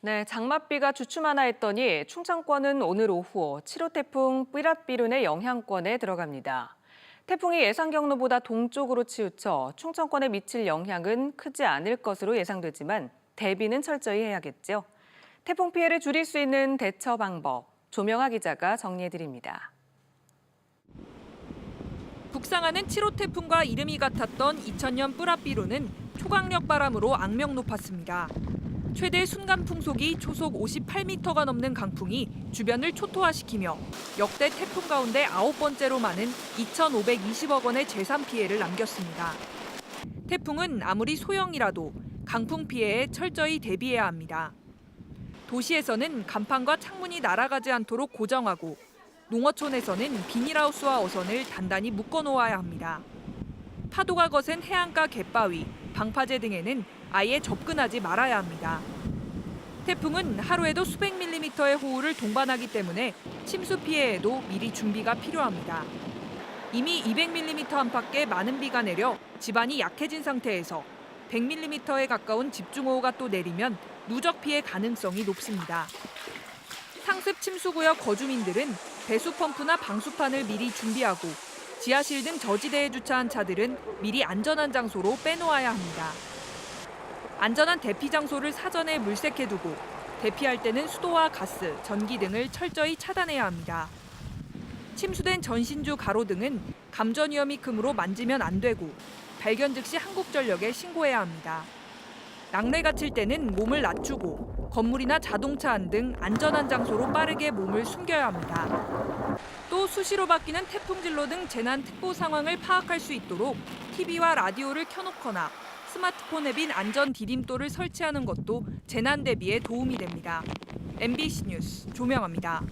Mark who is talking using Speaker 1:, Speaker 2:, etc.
Speaker 1: 네, 장맛비가 주춤하나 했더니 충청권은 오늘 오후 7호 태풍 삐랏비룬의 영향권에 들어갑니다. 태풍이 예상 경로보다 동쪽으로 치우쳐 충청권에 미칠 영향은 크지 않을 것으로 예상되지만 대비는 철저히 해야겠죠. 태풍 피해를 줄일 수 있는 대처 방법, 조명아 기자가 정리해드립니다.
Speaker 2: 북상하는 7호 태풍과 이름이 같았던 2000년 뿌라비로는 초강력 바람으로 악명 높았습니다. 최대 순간 풍속이 초속 58m가 넘는 강풍이 주변을 초토화시키며 역대 태풍 가운데 아홉 번째로 많은 2,520억 원의 재산 피해를 남겼습니다. 태풍은 아무리 소형이라도 강풍 피해에 철저히 대비해야 합니다. 도시에서는 간판과 창문이 날아가지 않도록 고정하고 농어촌에서는 비닐하우스와 어선을 단단히 묶어 놓아야 합니다. 파도가 거센 해안가 갯바위, 방파제 등에는 아예 접근하지 말아야 합니다. 태풍은 하루에도 수백 밀리미터의 호우를 동반하기 때문에 침수 피해에도 미리 준비가 필요합니다. 이미 200mm 안팎의 많은 비가 내려 집안이 약해진 상태에서 100mm에 가까운 집중호우가 또 내리면 누적 피해 가능성이 높습니다. 상습 침수구역 거주민들은 배수 펌프나 방수판을 미리 준비하고 지하실 등 저지대에 주차한 차들은 미리 안전한 장소로 빼놓아야 합니다. 안전한 대피 장소를 사전에 물색해두고 대피할 때는 수도와 가스, 전기 등을 철저히 차단해야 합니다. 침수된 전신주 가로 등은 감전 위험이 크므로 만지면 안 되고 발견 즉시 한국전력에 신고해야 합니다. 낙뢰 갇힐 때는 몸을 낮추고 건물이나 자동차 안 등 안전한 장소로 빠르게 몸을 숨겨야 합니다. 또 수시로 바뀌는 태풍 진로 등 재난 특보 상황을 파악할 수 있도록 TV와 라디오를 켜놓거나 스마트폰 앱인 안전 디딤돌을 설치하는 것도 재난 대비에 도움이 됩니다. MBC 뉴스 조명아입니다.